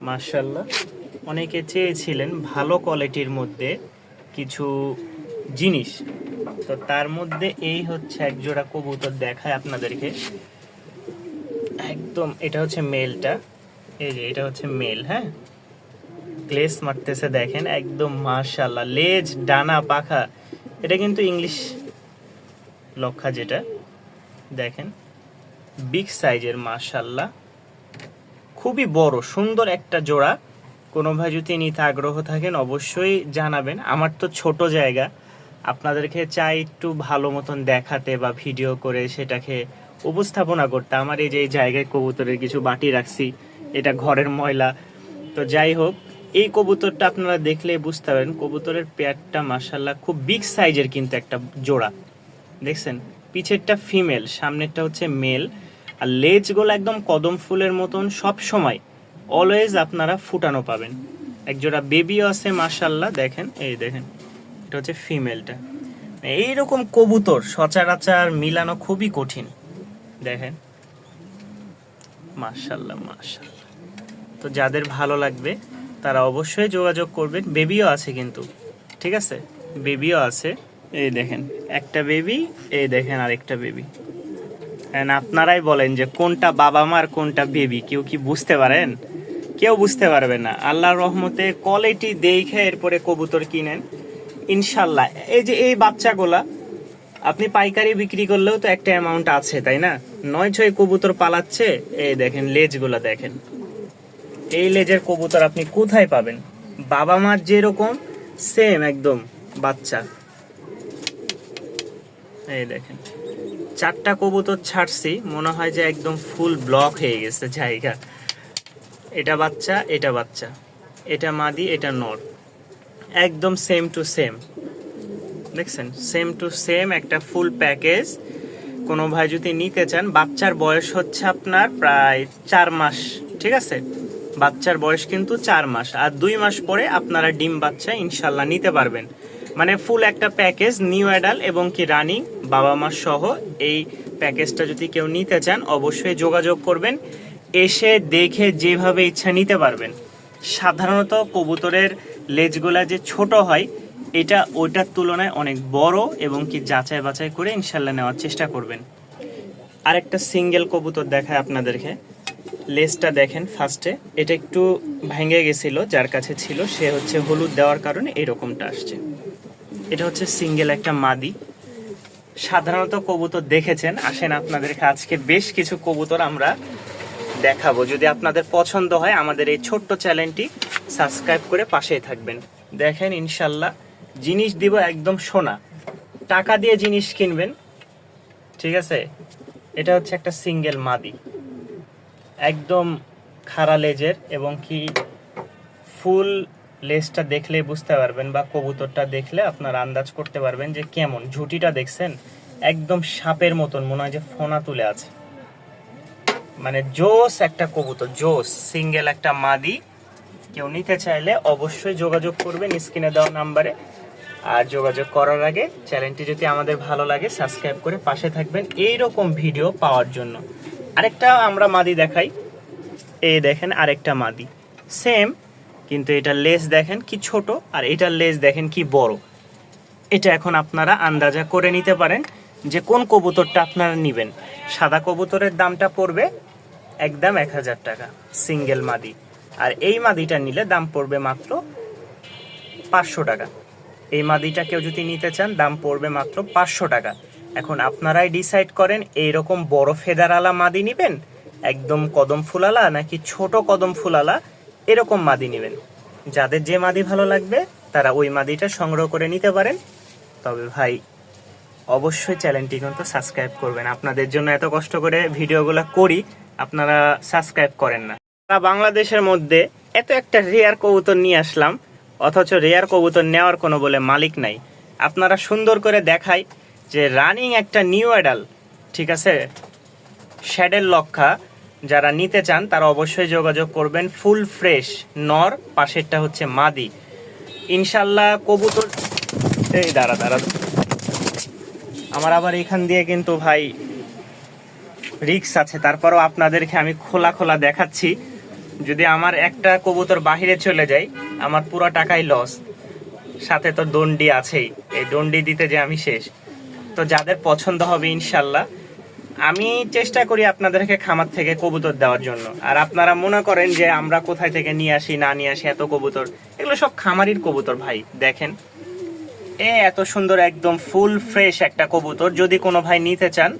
মার্শাল্লাহ অনেকে চেয়েছিলেন ভালো কোয়ালিটির মধ্যে কিছু জিনিস। তো তার মধ্যে এই হচ্ছে এক জোড়া কবুতর দেখায় আপনাদেরকে। একদম, এটা হচ্ছে মেলটা। এই যে, এটা হচ্ছে মেল হ্যাঁ? গ্লেস মারতেছে দেখেন, একদম মার্শাল্লাহ লেজ, ডানা, পাখা, এটা কিন্তু ইংলিশ লক্ষা যেটা। দেখেন বিগ সাইজের মার্শাল্লাহ খুবই বড়, সুন্দর একটা জোড়া। কোনো ভাই যদি নিতে আগ্রহ থাকেন, অবশ্যই জানাবেন। আমার তো ছোট জায়গা। আপনাদেরকে চাই একটু ভালো মতন দেখাতে বা ভিডিও করে সেটাকে উপস্থাপনা করতে। আমার এই যে এই জায়গায় কবুতরের কিছু বাটি রাখছি, এটা ঘরের ময়লা। তো যাই হোক, এই কবুতরটা আপনারা দেখলে বুঝতে পারেন কবুতরের পেয়ারটা মাসাল্লাহ খুব বিগ সাইজের কিন্তু একটা জোড়া। দেখছেন? পিছেরটা ফিমেল সামনেরটা হচ্ছে মেল আর লেজগুলো একদম কদম ফুলের মতন সব সময় অলওয়েজ আপনারা ফুটানো পাবেন। একজোড়া বেবিও আছে মাশাল্লাহ দেখেন, এই দেখেন, এটা হচ্ছে ফিমেলটা এইরকম কবুতর সচরাচর মিলানো খুবই কঠিন, দেখেন। মাশাল্লাহ মাশাল্লাহ তো যাদের ভালো লাগবে, তারা অবশ্যই যোগাযোগ করবেন। বেবিও আছে কিন্তু, ঠিক আছে? বেবিও আছে, এই দেখেন, একটা বেবি এই দেখেন আরেকটা বেবি আপনারাই বলেন যে কোনটা বাবা মার কোনটা বেবি কেউ কি বুঝতে পারেন? কেউ বুঝতে পারবে না। আল্লাহর রহমতে কোয়ালিটি দেখে এরপরে কবুতর কিনেন। ইনশাল্লাহ এই যে এই বাচ্চাগুলা, আপনি পাইকারি বিক্রি করলেও তো একটা অ্যামাউন্ট আছে, তাই না? নয় ছয় কবুতর পালাচ্ছে, এই দেখেন লেজগুলা দেখেন। এই লেজের কবুতর আপনি কোথায় পাবেন? বাবা মার যেরকম সেম একদম, বাচ্চা। এই দেখেন। চারটা কবুতর ছাড়ছি, মনে হয় যে একদম ফুল ব্লক হয়ে গেছে জায়গা। এটা বাচ্চা এটা বাচ্চা। এটা মাদি, এটা নর। একদম সেম টু সেম দেখছেন? সেম টু সেম একটা ফুল প্যাকেজ কোনো ভাই যদি নিতে চান, বাচ্চার বয়স হচ্ছে আপনার প্রায় চার মাস, ঠিক আছে? বাচ্চার বয়স কিন্তু চার মাস। আর দুই মাস পরে আপনারা ডিম বাচ্চা ইনশাল্লাহ নিতে পারবেন। মানে ফুল একটা প্যাকেজ নিউ অ্যাডাল এবং কি রানিং বাবা মা সহ এই প্যাকেজটা যদি কেউ নিতে চান, অবশ্যই যোগাযোগ করবেন। এসে দেখে যেভাবে ইচ্ছা নিতে পারবেন। সাধারণত কবুতরের লেজগুলা যে ছোট হয়, এটা ওইটার তুলনায় অনেক বড় এবং কি যাচাই বাছাই করে ইনশাল্লাহ নেওয়ার চেষ্টা করবেন। আরেকটা সিঙ্গেল কবুতর দেখায় আপনাদেরকে। লেজটা দেখেন ফার্স্টে। এটা একটু ভেঙে গেছিল, যার কাছে ছিল, সে হচ্ছে হলুদ দেওয়ার কারণে এরকমটা আসছে। এটা হচ্ছে সিঙ্গেল একটা মাদি। সাধারণত কবুতর দেখেছেন। আসেন আপনাদেরকে আজকে বেশ কিছু কবুতর আমরা দেখাবো। যদি আপনাদের পছন্দ হয় আমাদের এই ছোট্ট চ্যানেলটি সাবস্ক্রাইব করে পাশেই থাকবেন। দেখেন ইনশাল্লাহ জিনিস দিব একদম সোনা। টাকা দিয়ে জিনিস কিনবেন, ঠিক আছে? এটা হচ্ছে একটা সিঙ্গেল মাদি। একদম খাড়া লেজের এবং কি ফুল লেজটা দেখলে বুঝতে পারবেন বা কবুতরটা দেখলে আপনার আন্দাজ করতে পারবেন যে কেমন। ঝুঁটিটা দেখছেন, একদম সাপের মতন, মনে হয় যে ফোনা তুলে আছে। মানে জোস একটা কবুতর, জোস, সিঙ্গেল একটা মাদি। কেউ নিতে চাইলে অবশ্যই যোগাযোগ করবেন স্ক্রিনে দেওয়া নাম্বারে। আর যোগাযোগ করার আগে চ্যানেলটি যদি আমাদের ভালো লাগে, সাবস্ক্রাইব করে পাশে থাকবেন এই রকম ভিডিও পাওয়ার জন্য। আরেকটা আমরা মাদি দেখাই। এই দেখেন আরেকটা মাদি। সেম কিন্তু এটার লেস দেখেন কি ছোট আর এটার লেস দেখেন কি বড়। এটা এখন আপনারা আন্দাজা করে নিতে পারেন যে কোন কবুতরটা আপনারা নেবেন। সাদা কবুতরের দামটা পড়বে একদম এক হাজার টাকা, সিঙ্গেল মাদি। আর এই মাদিটা নিলে দাম পড়বে মাত্র পাঁচশো টাকা। এই মাদিটা কেউ যদি নিতে চান, দাম পড়বে মাত্র পাঁচশো টাকা। এখন আপনারাই ডিসাইড করেন, এইরকম বড় ফেদারালা মাদি নিবেন? একদম কদম ফুলালা নাকি ছোট কদম ফুলালা এরকম মাদি নেবেন। যাদের যে মাদি ভালো লাগবে, তারা ওই মাদিটা সংগ্রহ করে নিতে পারেন। তবে ভাই, অবশ্যই চ্যানেলটি কিন্তু সাবস্ক্রাইব করবেন। আপনাদের জন্য এত কষ্ট করে ভিডিওগুলো করি, আপনারা সাবস্ক্রাইব করেন না। সারা বাংলাদেশের মধ্যে এত একটা রেয়ার কবুতর নিয়ে আসলাম, অথচ রেয়ার কবুতর নেওয়ার কোনো বলে মালিক নাই। আপনারা সুন্দর করে দেখায় যে রানিং একটা নিউ অ্যাডাল ঠিক আছে? শ্যাডের লক্ষা যারা নিতে চান, তারা অবশ্যই যোগাযোগ করবেন ফুল ফ্রেশ নর, পাশেরটা হচ্ছে মাদি। ইনশাল্লাহ কবুতর এই দাঁড়া দাঁড়া। আমার আবার এখান দিয়ে কিন্তু ভাই রিক্স আছে, তারপরও আপনাদেরকে আমি খোলা খোলা দেখাচ্ছি। যদি আমার একটা কবুতর বাহিরে চলে যায়, আমার পুরো টাকাই লস সাথে তো দণ্ডি আছেই, এই দণ্ডি দিতে যে আমি শেষ। তো যাদের পছন্দ হবে ইনশাল্লাহ আমি চেষ্টা করি আপনাদেরকে খামার থেকে কবুতর দেওয়ার জন্য। আর আপনারা মনে করেন যে আমরা কোথায় থেকে নিয়ে আসি, না নিয়ে আসি এত কবুতর, এগুলো সব খামারির কবুতর ভাই, দেখেন। এ এত সুন্দর একদম ফুল ফ্রেশ একটা কবুতর, যদি কোনো ভাই নিতে চান,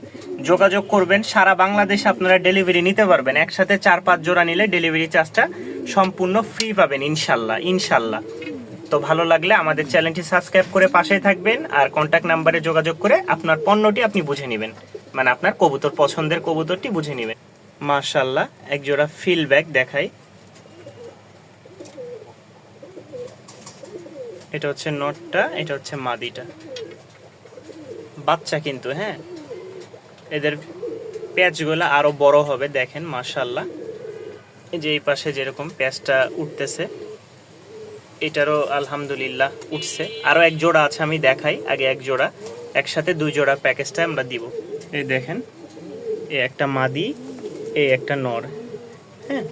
যোগাযোগ করবেন। সারা বাংলাদেশে আপনারা ডেলিভারি নিতে পারবেন। একসাথে চার, পাঁচ জোড়া নিলে ডেলিভারি চার্জটা সম্পূর্ণ ফ্রি পাবেন, ইনশাল্লাহ ইনশাল্লাহ। তো ভালো লাগলে আমাদের চ্যানেলটি সাবস্ক্রাইব করে পাশেই থাকবেন, আর কন্ট্যাক্ট নাম্বারে যোগাযোগ করে আপনার পণ্যটি আপনি বুঝে নেবেন। মানে আপনার কবুতর পছন্দের কবুতরটি বুঝে নেবেন। মাশাল্লাহ এক জোড়া ফিল ব্যাগ দেখাই। এটা হচ্ছে নটটা, এটা হচ্ছে মাদিটা। বাচ্চা কিন্তু হ্যাঁ? এদের প্যাচগুলো আরও বড় হবে, দেখেন মাশাল্লাহ এই যে এই পাশে যেরকম প্যাচটা উঠতেছে, এটারও আলহামদুলিল্লাহ উঠছে। আরও এক জোড়া আছে, আমি দেখাই, আগে এক জোড়া। একসাথে দুই জোড়া প্যাকেজটা আমরা দিব। এই দেখেন, এই একটা মাদি, এই একটা নর হ্যাঁ?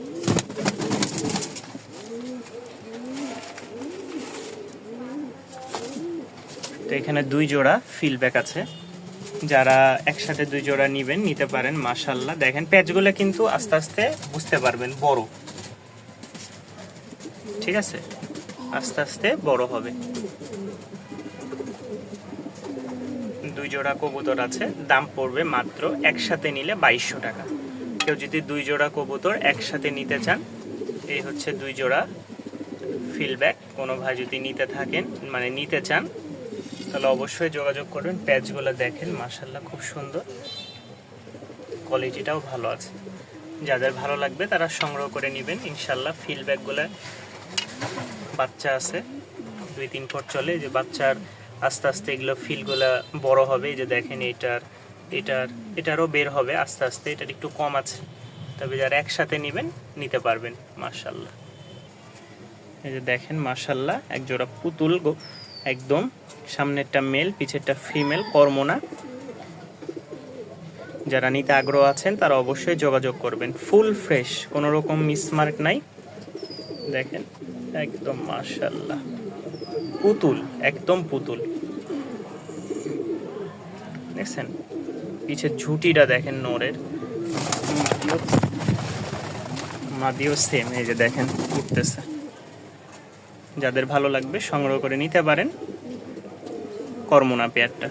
তো এখানে দুই জোড়া ফিলব্যাক আছে। যারা একসাথে দুই জোড়া নিবেন, নিতে পারেন মাশাল্লাহ দেখেন প্যাচগুলো কিন্তু আস্তে আস্তে বুঝতে পারবেন, বড়। ঠিক আছে? আস্তে আস্তে বড় হবে। দুই জোড়া কবুতর আছে, দাম পড়বে মাত্র একসাথে নিলে বাইশশো টাকা। কেউ যদি দুই জোড়া কবুতর একসাথে নিতে চান, এই হচ্ছে দুই জোড়া ফিলব্যাক কোনো ভাই যদি নিতে থাকেন মানে নিতে চান, তাহলে অবশ্যই যোগাযোগ করবেন, প্যাচগুলো দেখেন মার্শাল্লাহ খুব সুন্দর। কোয়ালিটিটাও ভালো আছে। যাদের ভালো লাগবে তারা সংগ্রহ করে নেবেন ইনশাল্লাহ ফিলব্যাকগুলো বাচ্চা আছে, দুই তিন ফুট চলে, যে বাচ্চার আস্তে আস্তে এগুলো ফিলগুলো বড় হবে যে দেখেন এটার এটার, এটারও বের হবে আস্তে আস্তে, এটার একটু কম আছে। তবে যারা একসাথে নেবেন, নিতে পারবেন মার্শাল্লাহ এই যে দেখেন মার্শাল্লাহ এক জোড়া পুতুল একদম সামনেরটা মেল, পিছেরটা ফিমেল, কর্মনা। যারা নিতে আগ্রহ আছেন, তারা অবশ্যই যোগাযোগ করবেন। ফুল ফ্রেশ, কোনো রকম মিসমার্ক নাই। দেখেন, একদম মাশাল্লাহ পুতুল, একদম পুতুল। দেখছেন? পিছের ঝুটিটা দেখেন নোরের। মাদিও সেম এই যে দেখেন, উঠতেছে। যাদের ভালো লাগবে সংগ্রহ করে নিতে পারেন। কর্মনা পেয়ারটা।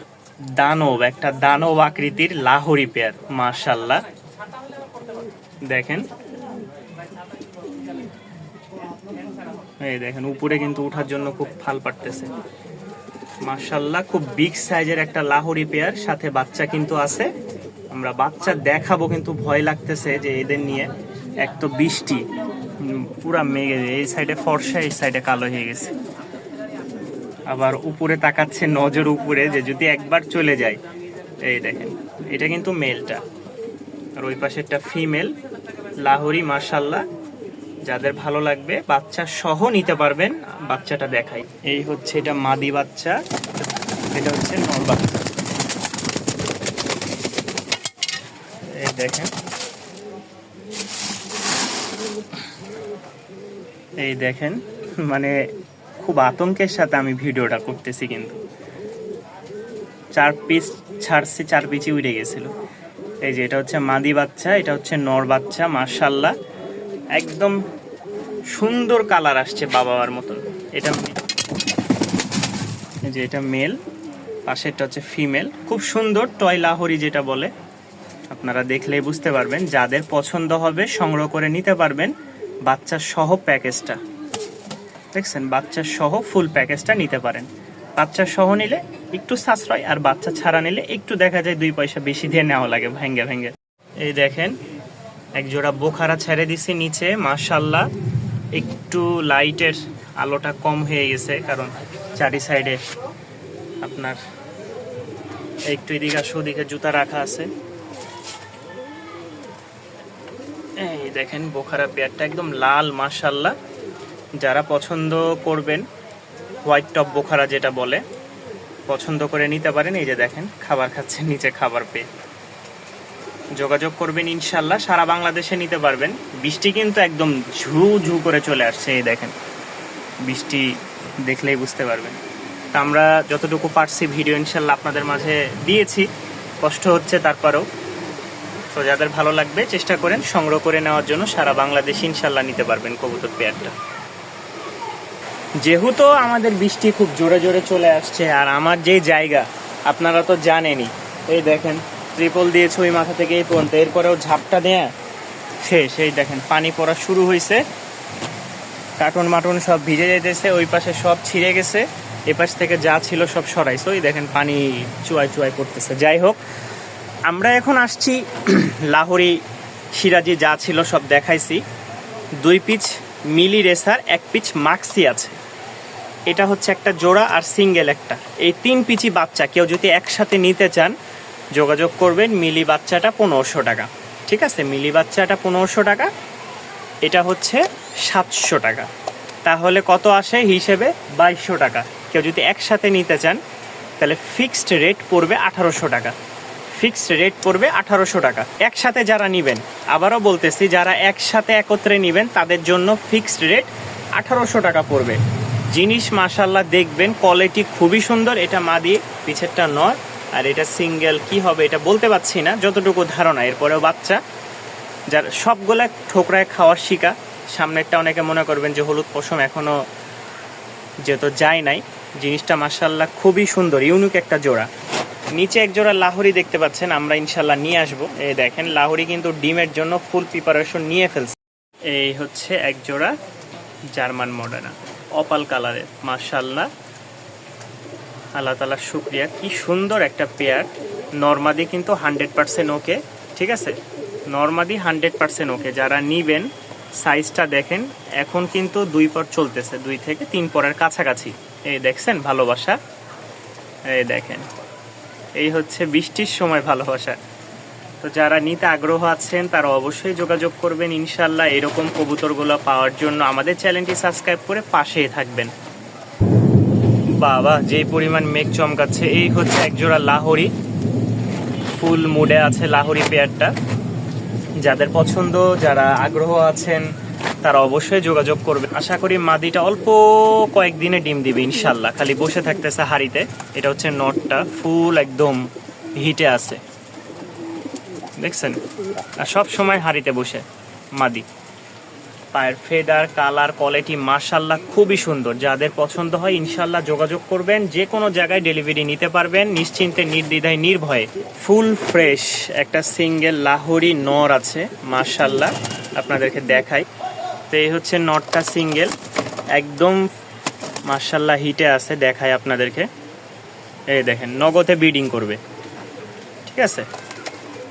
দানব, একটা দানব আকৃতির লাহোরি পেয়ার মাশাল্লাহ দেখেন। এই দেখেন, উপরে কিন্তু ওঠার জন্য খুব ফাল পারতেছে। মাশাল্লাহ খুব বিগ সাইজের একটা লাহোরি পেয়ার সাথে বাচ্চা কিন্তু আছে। আমরা বাচ্চা দেখাবো কিন্তু ভয় লাগতেছে যে এদের নিয়ে এক তো বৃষ্টি। পুরা মেঘে, এই সাইডে ফর্সা, এই সাইডে কালো হয়ে গেছে। আবার উপরে তাকাচ্ছে নজর উপরে, যে যদি একবার চলে যায়। এই দেখেন, এটা কিন্তু মেলটা আর ওই পাশে একটা ফিমেল লাহোরি মার্শাল্লাহ যাদের ভালো লাগবে, বাচ্চা সহ নিতে পারবেন, বাচ্চাটা দেখাই। এই হচ্ছে এটা মাদি বাচ্চা, এটা হচ্ছে নর বাচ্চা। এই দেখেন। এই দেখেন মানে খুব আতঙ্কের সাথে আমি ভিডিওটা করতেছি কিন্তু। চার পিস ছাড়ছি, চার পিচই উড়ে গেছিল। এই যে এটা হচ্ছে মাদি বাচ্চা, এটা হচ্ছে নর বাচ্চা মার্শাল্লাহ একদম সুন্দর কালার আসছে বাবা মার মতন। এটা যে এটা মেল। পাশেরটা হচ্ছে ফিমেল। খুব সুন্দর টয় লাহরি যেটা বলে। আপনারা দেখলেই বুঝতে পারবেন, যাদের পছন্দ হবে সংগ্রহ করে নিতে পারবেন বাচ্চা সহ প্যাকেজটা। দেখছেন, বাচ্চা সহ ফুল প্যাকেজটা নিতে পারেন। বাচ্চা সহ নিলে একটু সাশ্রয়, আর বাচ্চা ছাড়া নিলে একটু দেখা যায় দুই পয়সা বেশি দিয়ে নেওয়া লাগে, ভেঙ্গে ভেঙ্গে। এই দেখেন এক জোড়া বোখারা ছেড়ে দিছি নিচে মাশাল্লাহ একটু লাইটের আলোটা কম হয়ে গেছে, কারণ চারি সাইডে আপনার একটু এদিকে ওদিকে জুতা রাখা আছে। এই দেখেন, বোখারা পেয়ারটা একদম লাল মাশাল্লাহ যারা পছন্দ করবেন, হোয়াইট টপ বোখারা যেটা বলে, পছন্দ করে নিতে পারেন। এই যে দেখেন, খাবার খাচ্ছে, নিচে খাবার পেয়ে। যোগাযোগ করবেন ইনশাল্লাহ সারা বাংলাদেশে নিতে পারবেন। বৃষ্টি কিন্তু একদম ঝু ঝু করে চলে আসছে, এই দেখেন। বৃষ্টি দেখলেই বুঝতে পারবেন। তা আমরা যতটুকু পারছি ভিডিও ইনশাল্লাহ আপনাদের মাঝে দিয়েছি, কষ্ট হচ্ছে তারপরেও। তো যাদের ভালো লাগবে, চেষ্টা করেন সংগ্রহ করে নেওয়ার জন্য, সারা বাংলাদেশ ইনশাল্লাহ নিতে পারবেন কবুতর পেয়ারটা। যেহেতু আমাদের বৃষ্টি খুব জোরে জোরে চলে আসছে, আর আমার যে জায়গা, আপনারা তো জানেনই। এই দেখেন ট্রিপল দিয়েছে ওই মাথা থেকে এই পর্যন্ত। এরপরেও ঝাপটা দেয়া শেষ। এই দেখেন, পানি পড়া শুরু হয়েছে কার্টুন মাটুন সব ভিজে যেতেছে ওই পাশে সব ছিঁড়ে গেছে। এ পাশ থেকে যা ছিল সব সরাইছে ওই দেখেন, পানি চুয়াই চুয়াই করতেছে যাই হোক, আমরা এখন আসছি লাহোরি সিরাজি যা ছিল সব দেখাইছি। দুই পিচ মিলি রেসার, এক পিচ মাক্সি আছে। এটা হচ্ছে একটা জোড়া আর সিঙ্গেল একটা। এই তিন পিচি বাচ্চা। কেউ যদি একসাথে নিতে চান যোগাযোগ করবেন মিলি বাচ্চাটা পনেরোশো টাকা। ঠিক আছে? মিলি বাচ্চাটা পনেরোশো টাকা, এটা হচ্ছে সাতশো টাকা। তাহলে কত আসে হিসেবে? বাইশশো টাকা। কেউ যদি একসাথে নিতে চান, তাহলে ফিক্সড রেট পড়বে আঠারোশো টাকা। ফিক্সড রেট পড়বে আঠারোশো টাকা। একসাথে যারা নেবেন, আবারও বলতেছি, যারা একসাথে একত্রে নেবেন, তাদের জন্য ফিক্সড রেট আঠারোশো টাকা পড়বে। জিনিস মাসাল্লাহ দেখবেন, কোয়ালিটি খুবই সুন্দর। এটা মাদি পিছেরটা নয়। আর এটা সিঙ্গেল, কি হবে এটা বলতে পারছি না, যতটুকু ধারণা। এরপরেও বাচ্চা, যার সবগুলা ঠোকরায় খাওয়ার শিকা, সামনেরটা অনেকে মনে করবেন যে হলুদ পশম এখনও যেহেতু যায় নাই। জিনিসটা মাসাল্লাহ খুবই সুন্দর, ইউনিক একটা জোড়া। নিচে এক জোড়া লাহোরি দেখতে পাচ্ছেন, আমরা ইনশাল্লাহ নিয়ে আসব। এই দেখেন, লাহোরি কিন্তু ডিমের জন্য ফুল প্রিপারেশন নিয়ে ফেলছে। এই হচ্ছে এক জোড়া জার্মান মডার্না, অপাল কালারের মার্শাল্লাহ আল্লাহ তালার শুক্রিয়া। কি সুন্দর একটা পেয়ার নর্মাদি কিন্তু হান্ড্রেড পার্সেন্ট ওকে ঠিক আছে? নর্মাদি হান্ড্রেড পার্সেন্ট ওকে যারা নিবেন সাইজটা দেখেন, এখন কিন্তু দুই পর চলতেছে, দুই থেকে তিন পরের কাছাকাছি। এই দেখছেন ভালোবাসা? এই দেখেন। এই হচ্ছে বৃষ্টির সময় ভালোবাসা। তো যারা নিতে আগ্রহ আছেন, তারা অবশ্যই যোগাযোগ করবেন। ইনশাল্লাহ এরকম কবুতরগুলো পাওয়ার জন্য আমাদের চ্যানেলটি সাবস্ক্রাইব করে পাশেই থাকবেন। বাবা যে পরিমাণ মেঘ চমকাচ্ছে। এই হচ্ছে একজোড়া লাহোরি। ফুল মুডে আছে লাহোরি পেয়ারটা। যাদের পছন্দ, যারা আগ্রহ আছেন, তারা অবশ্যই যোগাযোগ করবে আশা করি মাদিটা অল্প কয়েকদিনে ডিম দিবে, ইনশাল্লাহ। খালি বসে থাকতেছে হাড়িতে। এটা হচ্ছে নটটা। ফুল একদম হিটে আছে। দেখছেন? সব সময় হাড়িতে বসে মাদি। পায়ের ফেদার কালার, কোয়ালিটি মার্শাল্লাহ খুবই সুন্দর। যাদের পছন্দ হয় ইনশাল্লাহ যোগাযোগ করবেন, যে কোনো জায়গায় ডেলিভারি নিতে পারবেন, নিশ্চিন্তে, নির্দ্বিধায়, নির্ভয়ে। ফুল ফ্রেশ একটা সিঙ্গেল লাহোরি নর আছে মার্শাল্লাহ আপনাদেরকে দেখাই। তো এই হচ্ছে নটটা সিঙ্গেল, একদম মার্শাল্লাহ হিটে আছে, দেখাই আপনাদেরকে। এই দেখেন, নগদে বিডিং করবে। ঠিক আছে?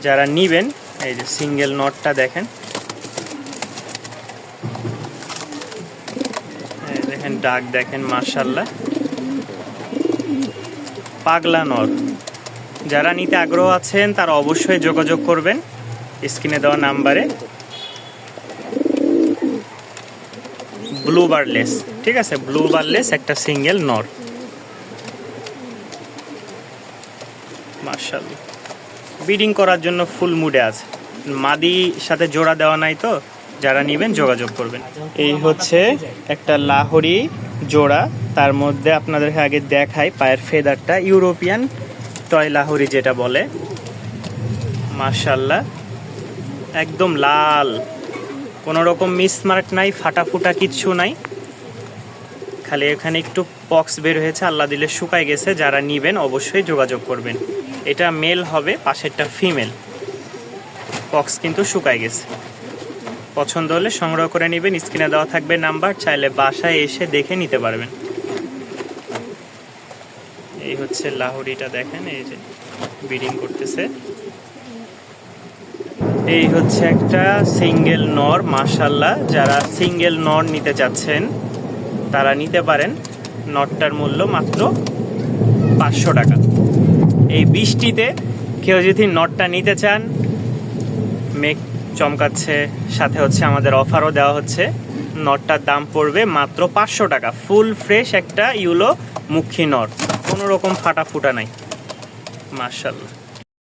যারা নিবেন, এই যে সিঙ্গেল নটটা দেখেন এই দেখেন ডাক দেখেন মার্শাল্লাহ পাগলা নর। যারা নিতে আগ্রহ আছেন, তারা অবশ্যই যোগাযোগ করবেন স্ক্রিনে দেওয়া নাম্বারে। ব্লু বারলেস, ঠিক আছে? ব্লু বারলেস, একটা সিঙ্গেল নর। মার্শাল্লাহ বিডিং করার জন্য ফুল মুডে আছে। মাদি সাথে জোড়া দেওয়া নাই তো? যারা নেবেন যোগাযোগ করবেন। এই হচ্ছে একটা লাহোরি জোড়া। তার মধ্যে আপনাদেরকে আগে দেখাই পায়ের ফেদারটা। ইউরোপিয়ান টয় লাহোরি যেটা বলে। মার্শাল্লাহ একদম লাল। কোনো রকম মিসমার্ক নাই ফাটা ফুটা কিচ্ছু নাই। খালি এখানে একটু পক্স বের হয়েছে। আল্লাহ দিলে শুকায় গেছে। যারা নিবেন অবশ্যই যোগাযোগ করবেন। এটা মেল হবে, পাশেরটা ফিমেল। পক্স কিন্তু শুকায় গেছে। পছন্দ হলে সংগ্রহ করে নেবেন। স্ক্রিনে দেওয়া থাকবে নাম্বার, চাইলে বাসায় এসে দেখে নিতে পারবেন। এই হচ্ছে লাহোরিটা দেখেন, এই যে বিডিং করতেছে। এই হচ্ছে একটা সিঙ্গেল নর মাশাল্লাহ যারা সিঙ্গেল নর নিতে চাচ্ছেন তারা নিতে পারেন। নটটার মূল্য মাত্র পাঁচশো টাকা। এই বৃষ্টিতে কেউ যদি নটটা নিতে চান মেঘ চমকাচ্ছে, সাথে হচ্ছে আমাদের অফারও দেওয়া হচ্ছে। নটটার দাম পড়বে মাত্র পাঁচশো টাকা। ফুল ফ্রেশ একটা ইউলো মুখী নট। কোনো রকম ফাটা ফুটা নাই। মার্শাল্লাহ